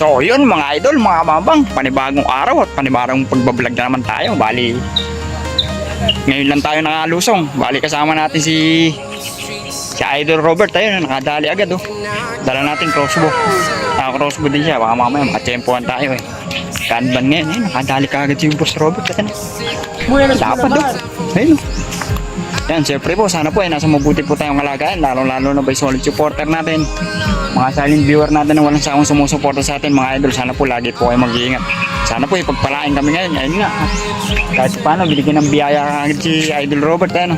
So yun mga idol, mga babang, panibagong araw at panibagong pagbablog na naman tayo. Bali, ngayon lang tayo nakalusong. Bali kasama natin si si Idol Robert ayun, nakadali agad oh. Dala natin crossbow. Naka crossbow din siya, baka mamaya makachempohan tayo eh. Kanban ngayon, eh, nakadali ka agad si Boss Robert. Na. Lapad oh. Ayun oh. Yan, siyempre po, sana po ay nasa mabuti po tayong kalagayan, lalo-lalo na ba solid supporter natin. Mga silent viewer natin na walang sawang sumusuporta sa atin, mga idol, sana po lagi po kayo mag-iingat. Sana po ipagpalain kami ngayon, ayun nga. Kahit paano, binigyan ng biyaya si Idol Robert, ano.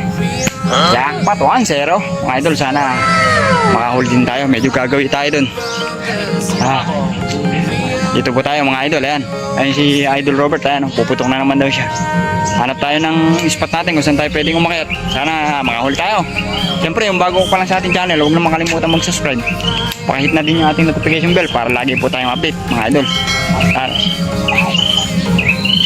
Jackpot, 1-0. Mga idol, sana makahuli din tayo, medyo gagawin tayo dun. Ah, dito po tayo mga idol, ayan. Ayan si Idol Robert, ayan, puputok na naman daw siya. Hanap tayo ng spot natin kung saan tayo pwedeng umakyat. Sana makahuli tayo. Siyempre, yung bago pa lang sa ating channel, huwag na makalimutan mag-subscribe. Pakihit na din yung ating notification bell para lagi po tayong update, mga idol. Ah,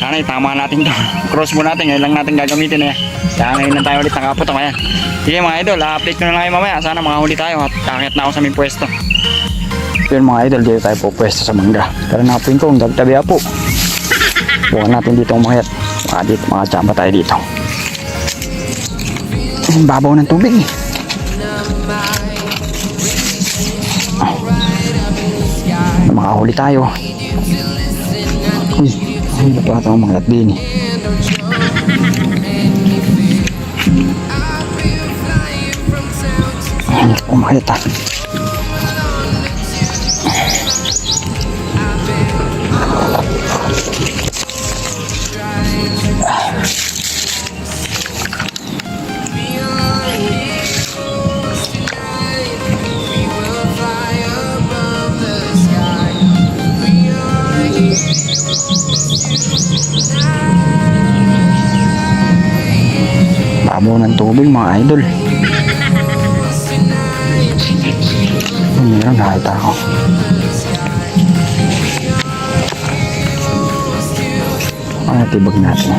sana itama natin to. Crossbow natin, ngayon lang natin gagamitin eh. Kaya ngayon lang tayo ulit nakaputok, ayan. Sige mga idol, update ko na lang kayo mamaya. Sana makahuli tayo at kakit na ako sa aming pwesto. Yun mga idol, dito tayo po pwesto sa mangga. Tara na po yung kong dagtabi po. Bukan natin dito umakyat. Mga dito, mga tsamba tayo dito. Ang babaw ng tubig eh. Ah. Makahuli tayo. Uy, ang hirap ata umakyat din eh. Ang hirap umakyat ah. Babaw ng tubig mga idol. Meron nakita ako. Ang tibag natin.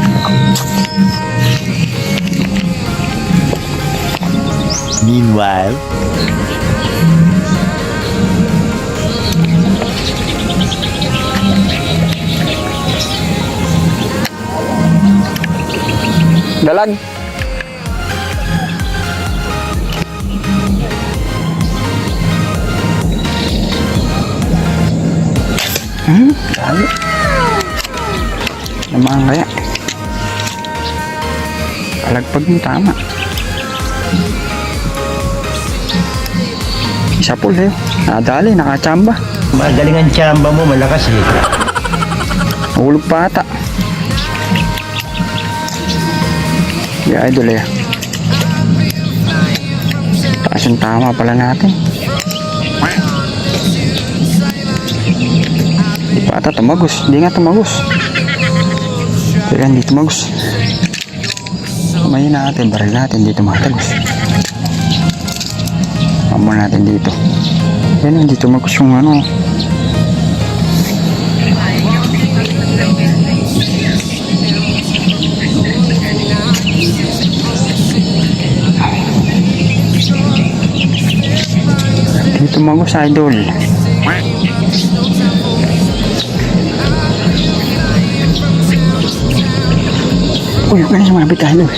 Meanwhile, Dalag. Hmm, dali. Naman kaya. Kalagpag mo tama. Isa po sa'yo. Nadali, nakachamba. magaling ang tsamba mo, malakas eh. Hulog pa ata. Yeah, idol eh. Taas yung tama pala natin. Di pa ata tumagos. Di nga tumagos. Teka, hindi tumagos. Kumayin natin, baril natin, di tumatagos. Amo natin dito. Yan, hindi tumagos yung ano. Dito magos idol. Uy, huwag ka na sumabit idol.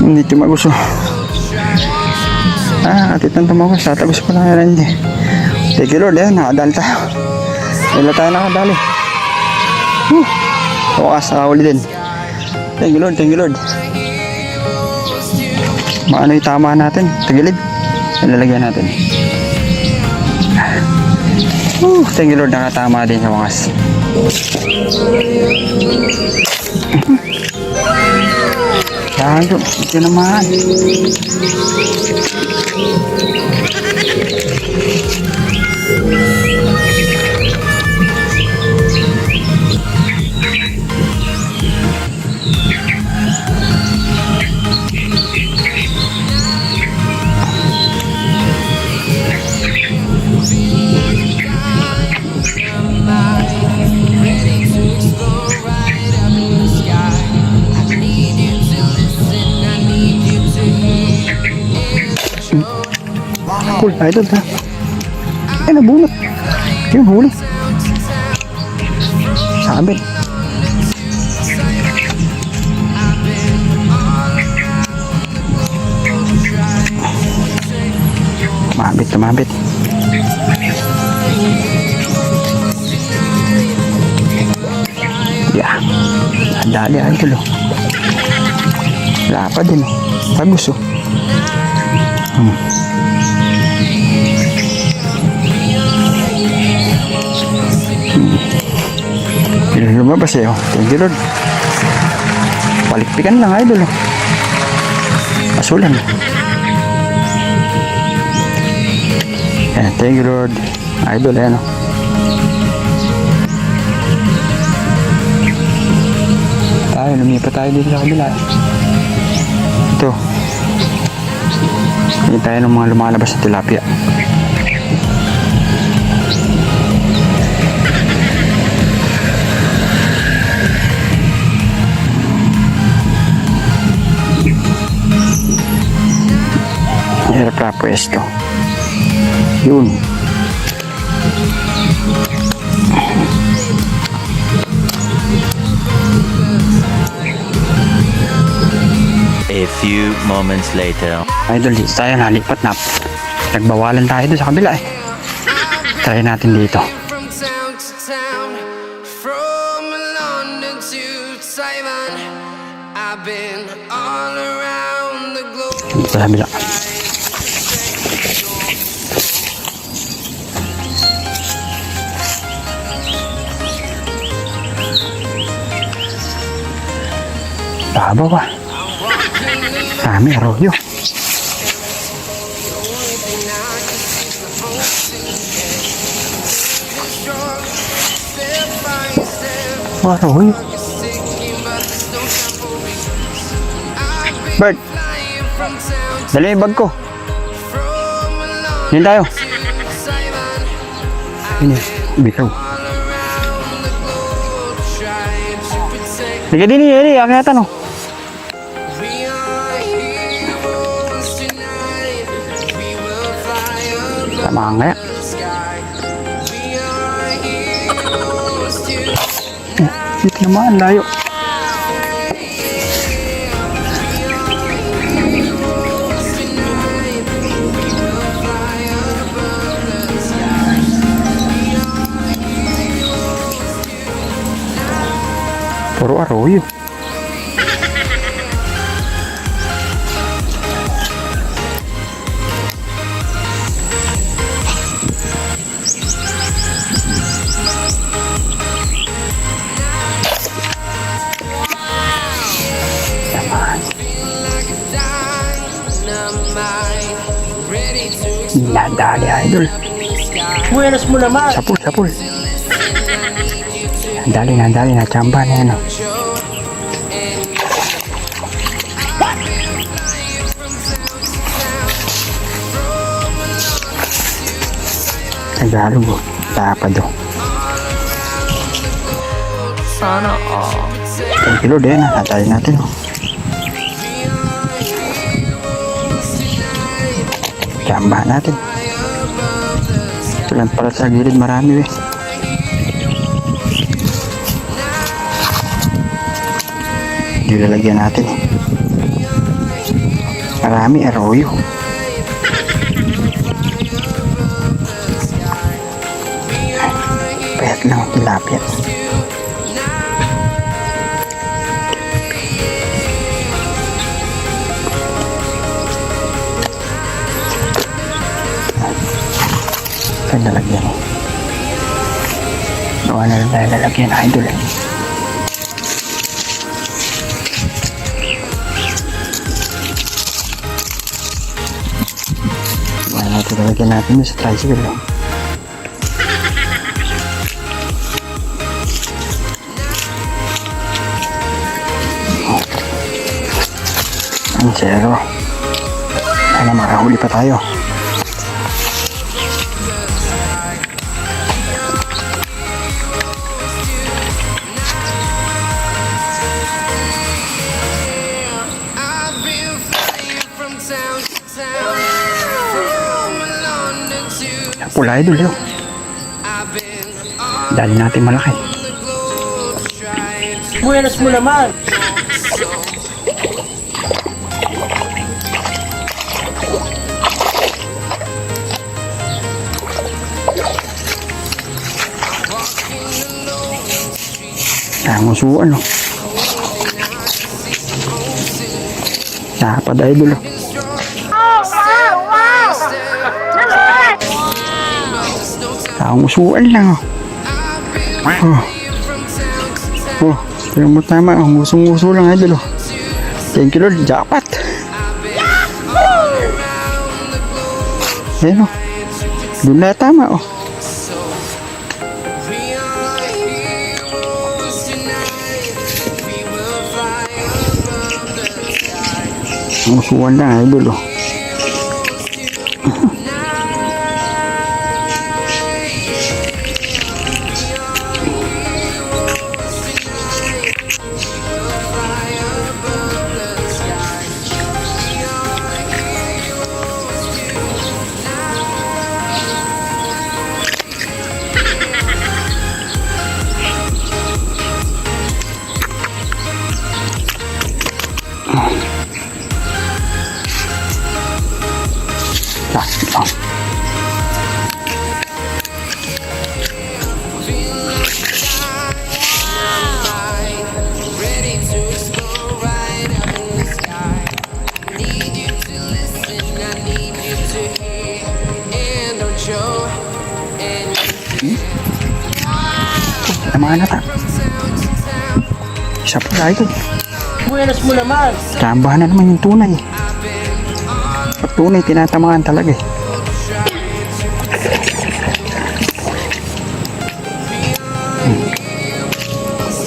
Hindi tumagos oh. Ah, katitan tumagos. Tatagos ko lang yan hindi. Thank you Lord, eh, nakadali tayo. Wala tayo nakadali. Whew. Wakas, nakahuli din. Thank you Lord, thank you Lord. Maano tama natin? Tagilid. Ilalagyan natin. Whew, thank you Lord, nakatama din sa wakas. Lago, ito naman. Sapul, idol ha. Ay, nabunot. Yung huli. Sabit. Tumabit, tumabit. Yeah. Ang dali idol oh. Wala pa din oh. Tagus oh. Lumabas eh, oh. Thank you, Lord. Palikpikan lang, idol, oh. Asulan. Ayan, thank you, Lord. Idol, ayan, oh. Tayo, lumipat tayo dito sa kabila. Ito. Hindi tayo ng mga lumalabas na tilapia. Hirap na pwesto. Yun. A few moments later. Idol, dito tayo nalipat na. Nagbawalan tayo doon sa kabila eh. Try natin dito. From town to time for me. I've been Bert, dali yung bag ko. Yan tayo. eh, bitaw. Liga din eh, eh, akin natin oh. Tonight. Dito naman, layo. Nadali, nadali, nachamba na yan oh. Tagalog oh. Tapad oh. Sana all. Thank you Lord, ayan ah. Natali natin oh. Chamba natin. Ito lang pala sa gilid marami eh. Nilalagyan natin. Marami arroyo. Payat lang ang tilapia. Saan lalagyan eh? Gawa na lang tayo lalagyan, idol eh. Lalagyan natin sa tricycle eh. Ang zero. Sana makahuli pa tayo. Pula idol yun. Dali natin malaki. Buenas mo naman. Kaya musuan oh. Dapat idol oh. Kaya musuan lang oh. Oh. Oh. Tingnan mo tama oh. Musong-muso lang idol oh. Thank you Lord. Jackpot. Ayan oh. Doon na tama oh. Musuan lang idol oh. Any Tama na ta. Isa pa idol. Buenas mo naman. Kambahan na naman yung tunay. Pag tunay, tinatamaan talaga eh. Hmm.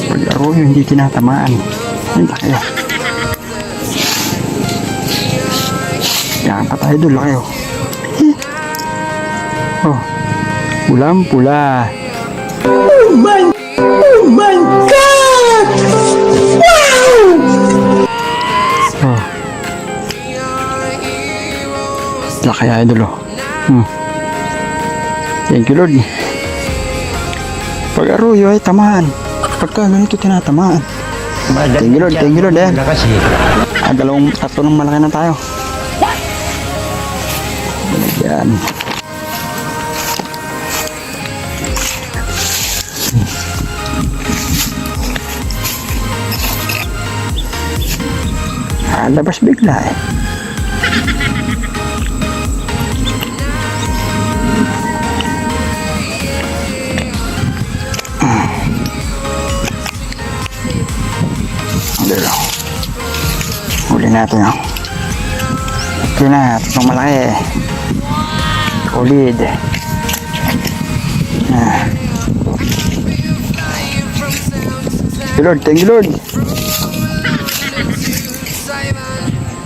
Pag arroyo, hindi tinatamaan. Hindi kayo. Yan pa tayo doon kayo. Oh, pulang pula. Oh. Laki idol oh. Hmm. Thank you Lord. Pag arroyo ay tamaan. Pagka ganito tinatamaan. Thank you Lord, thank you Lord eh. Ah, dalawang, tatlo ng malaki na tayo. Yan. Labas bigla eh. Lang. Huli natin yung. Ito na, itong malaki. Ulid. Ah. Thank you Lord, thank you Lord.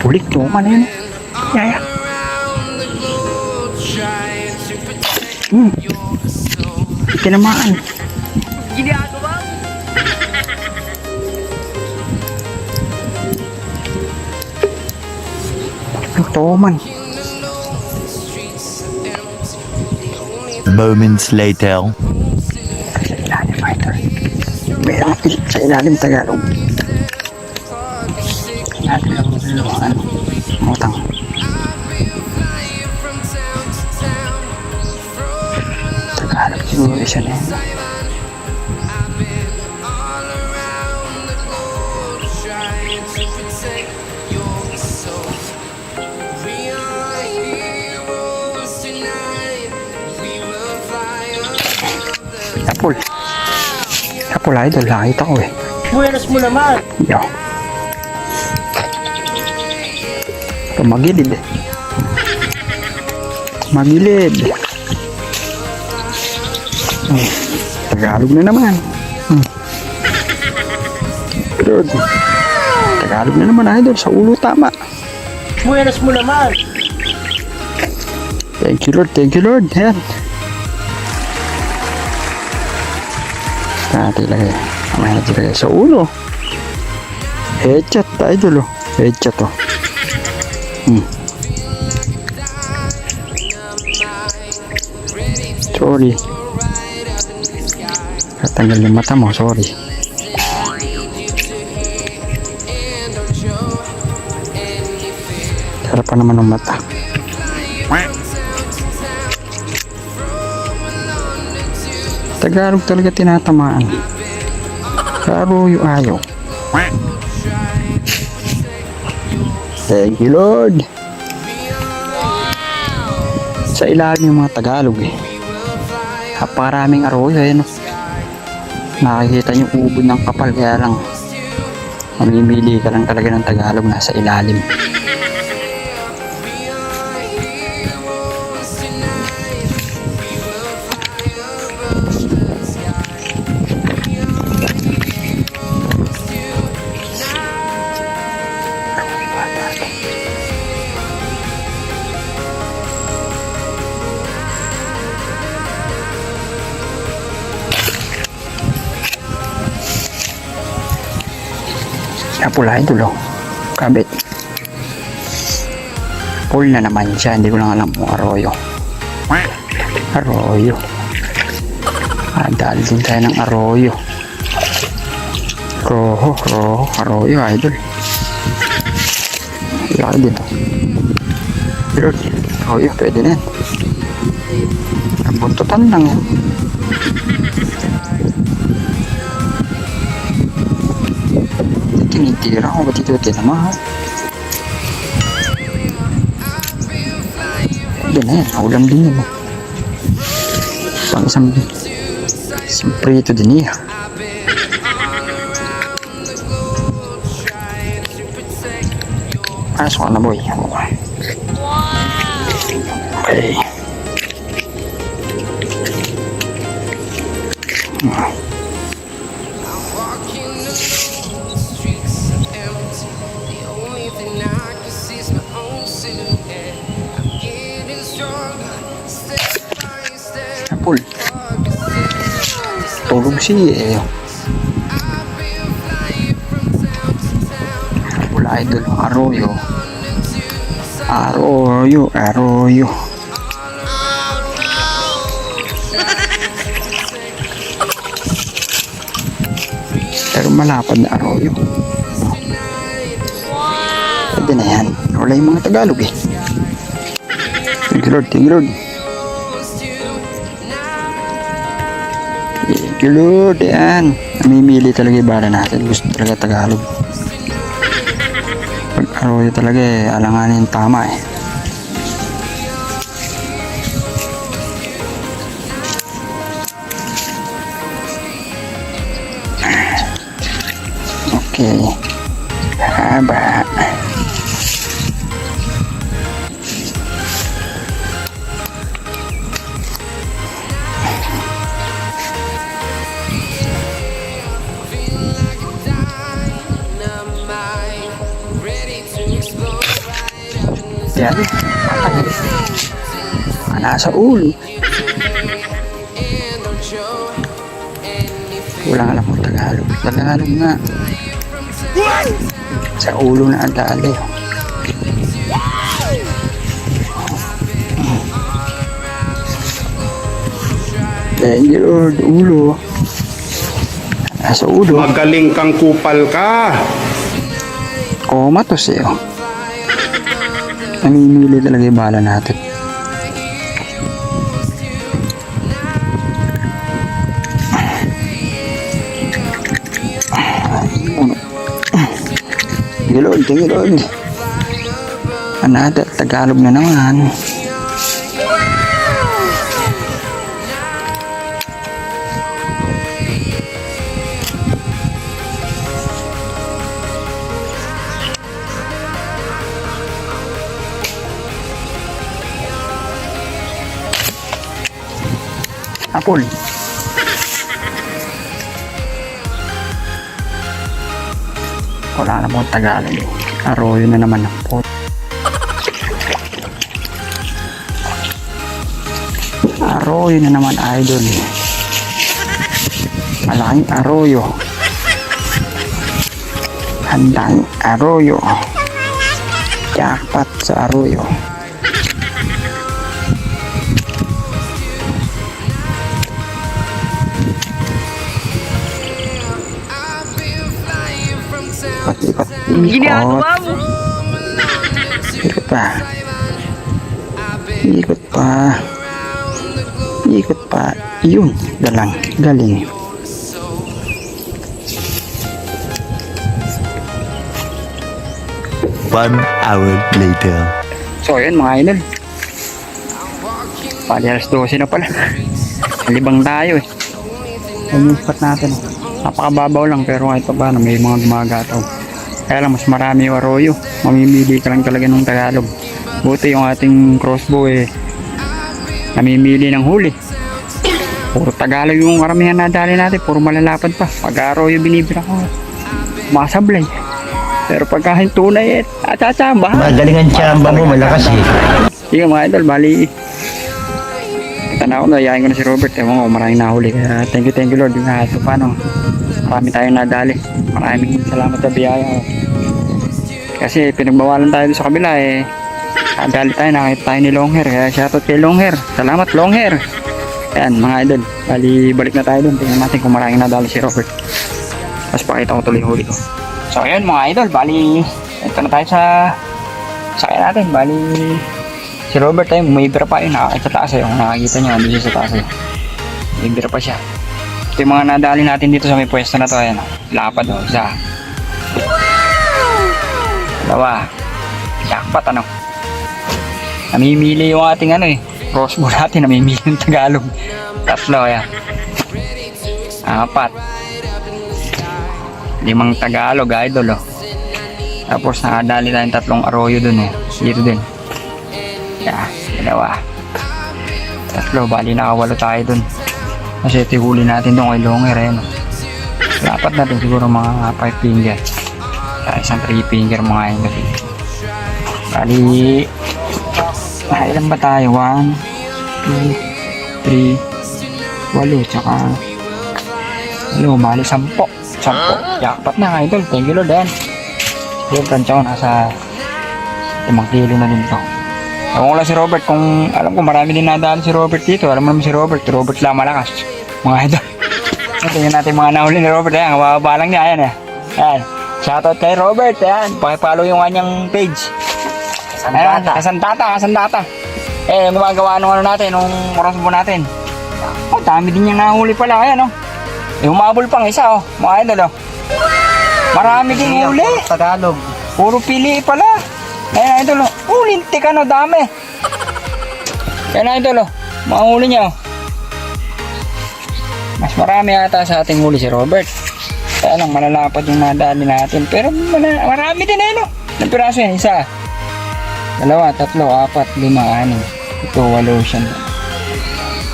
Pulik to, man yun. Yaya. Hmm, tinamaan. Ito man. Moments later. Sa ilalim, idol. Meron sa ilalim Tagalog. We are heroes tonight. We will fly above the Apple. Apple idol, nakita ko eh. Buenas mo naman. Yo. Tumagilid. Magilid. Hmm. Tagalog na naman. Hmm. Good. Tagalog na naman idol, sa ulo tama. Buenas mo naman. Thank you Lord, thank you Lord. Yan. Natin lagay. Mamaya natin lagay sa ulo. Headshot idol oh. Headshot oh. Sorry. Tatanggal yung mata mo, sorry. Sarap pa naman ng mata. Tagalog talaga tinatamaan. Karo yung ayaw. Thank you, Lord. Sa ilalim yung mga Tagalog eh. Naparaming arroyo eh, no? Nakikita yung ubod ng kapal kaya lang mamimili ka lang talaga ng Tagalog nasa ilalim. Napula idol oh. Kabit. Full na naman siya. Hindi ko lang alam kung arroyo. Arroyo. Ah, dahil din tayo ng arroyo. Roho, roho, arroyo idol. Laki din oh. Pero, arroyo, pwede na yan. Ang buntutan lang yan. Tinitira ko ba't ito tinama Doon na yan, ulam din yun. Pang isang isang prito din niya. Pasok ka na boy. Okay. Walking Apple. Tulog si eh. Apple idol. Arroyo. Arroyo. Arroyo. Pero malapad na arroyo. Pwede na yan. Wala yung mga Tagalog eh. Thank you Lord, thank you Lord. You Lord, yan. Namimili talaga yung bala natin. Gusto talaga Tagalog. Pag arroyo talaga eh, alanganin tama eh. Okay. Haba. Yan. Ah, nasa ulo. Walang alam mo Tagalog. Tagalog nga. Sa ulo na ang dali. You Lord. Ulo. Nasa ulo. Magaling kang kupal ka. Komatos eh. Oh. Namimili talaga yung bala natin. You Lord. Another Tagalog na naman. Apple. Wala na mo Tagalog. Arroyo na naman ang pot. Arroyo na naman idol. Malaking arroyo. Handang arroyo. Jackpot sa arroyo. Ginagawa mo. Ikot pa. Ikot pa. Ikot pa. Yun. Galang. Galing. One hour later. So, ayan mga idol. Pali alas 12 na pala. Libang tayo eh. Spot natin. Napakababaw lang pero kahit pa paano may mga gumagataw. Kaya lang mas marami yung arroyo. Mamimili ka lang talaga ng Tagalog. Buti yung ating crossbow eh. Namimili ng huli. Puro Tagalog yung karamihan na dali natin. Puro malalapad pa. Pag arroyo binibira ko. Masablay. Pero pagka tunay eh, atsachamba. Magaling ang tsamba mo, malakas eh. Sige mga idol, bali. Kita na ako, nayayain ko na si Robert. Ewan ko, maraming nahuli. Kaya thank you, thank you Lord. Yung kahit pa paano, marami tayong nadali. Maraming salamat sa biyaya. Kasi pinagbawalan tayo sa kabila eh. Nadali tayo, nakita tayo ni Longhair. Kaya shoutout kay Longhair. Salamat Longhair. Ayan mga idol, bali balik na tayo doon. Tingnan natin kung maraming nadali si Robert. Tapos pakita ko tuloy huli ko. So ayun mga idol, bali ito na tayo sa sakay natin. Bali Si Robert ay umibira pa yun, nakakita taas eh. Kung nakakita hindi siya sa taas eh. Umibira pa siya. Yung mga nadali natin dito sa may pwesto na to. Ayan, oh. lapad o, isa. Dalawa. Jackpot ano. Namimili yung ating ano eh. Crossbow natin, namimili yung Tagalog. Tatlo, ayan. Apat. Limang Tagalog, idol oh. Tapos nakadali tayong tatlong arroyo dun eh. Dito din. Yeah, dalawa. Tatlo, bali nakawalo tayo dun. Kasi ito natin dun kay Longer eh. No? Dapat natin siguro mga 5 finger. Kaya isang 3 finger mga yun. Bali, ah, ilan ba tayo? 1, 2, 3, walo, tsaka walo, bali 10. 10. Jackpot na idol. Thank you Lord yan. Yung plancha ko nasa 5 kilo na din to. Ewan lang si Robert kung alam ko marami din nadaan si Robert dito. Alam mo naman si Robert. Robert lang malakas. Mga idol. Tingnan natin mga nahuli ni Robert. Ayan, kababa lang niya. Ayan eh. Ayan. Shoutout kay Robert. Ayan. Pakipollow yung kanyang page. Ayan, kasantata, kasantata. Eh, gumagawa nung ano natin, nung crossbow natin. Oh, dami din niyang nahuli pala. Ayan, oh. Eh, humabol pang isa, oh. Mga idol, oh. Marami din huli. Tagalog. Puro pili pala. Ayan, idol. Oh, oh lintik ano, dami. Ayan, idol. Oh. Mga huli niya. Oh. Mas marami ata sa ating huli si Robert. Kaya lang, malalapad yung nadali natin. Pero marami din eh, no? Ilang piraso yan? Isa. Dalawa, tatlo, apat, lima, anim. Ito, walo siya.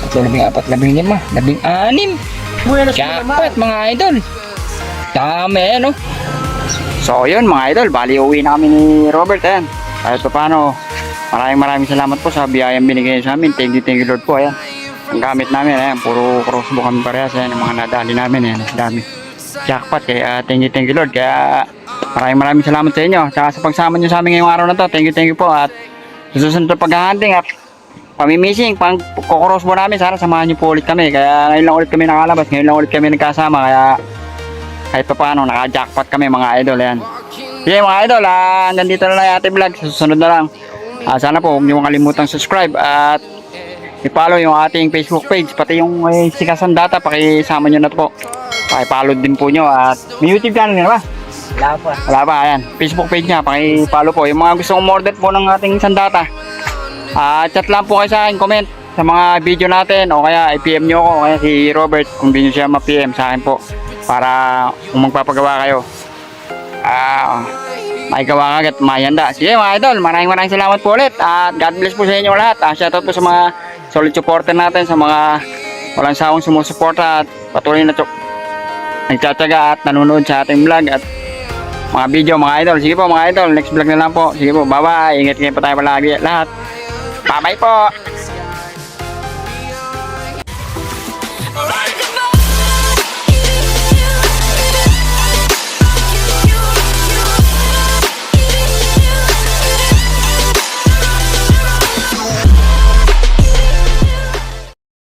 Tatlo, labing apat, labing lima, labing anim. Jackpot mga idol. Dami eh, no? So yun mga idol, bali uwi na kami ni Robert ayan. Kahit pa paano, maraming maraming salamat po sa biyayang binigay sa amin. Thank you, thank you Lord po ayan. Ang gamit namin ayan, puro crossbow kami parehas ayan, yung mga nadali namin ayan, dami. Jackpot kaya thank you, thank you Lord. Kaya maraming maraming salamat sa inyo. Tsaka sa pagsama niyo sa amin ngayong araw na to. Thank you, thank you po. At susunod na paghahunting at pamimissing, pang kukrosbo namin, sana samahan niyo po ulit kami. Kaya ngayon lang ulit kami nakalabas, ngayon lang ulit kami nagkasama. Kaya kahit pa paano, naka-jackpot kami mga idol. Yan. Sige mga idol, ah, hanggang dito na lang yung ating vlog. Susunod na lang. Ah, sana po huwag niyo kalimutang subscribe at i-follow yung ating Facebook page. Pati yung eh, Sikasan Data, pakisama nyo na po. Pakipollow din po nyo at may YouTube channel nga ba? Wala pa. Wala pa, ayan. Facebook page niya, pakipollow po. Yung mga gusto kong order po ng ating sandata, ah chat lang po kayo sa akin, comment sa mga video natin o kaya i-PM nyo ako o kaya si Robert kung di nyo siya ma-PM sa akin po para kung magpapagawa kayo. Ah, may gawa agad, may handa. Sige mga idol, maraming maraming salamat po ulit at God bless po sa inyo lahat. Ah, shoutout po sa mga solid supporter natin, sa mga walang sawang sumusuporta at patuloy na nagtsatsaga at nanonood sa ating vlog at mga video mga idol. Sige po mga idol, next vlog na lang po. Sige po, bye bye. Ingat kayo pa tayo palagi lahat. Bye bye po.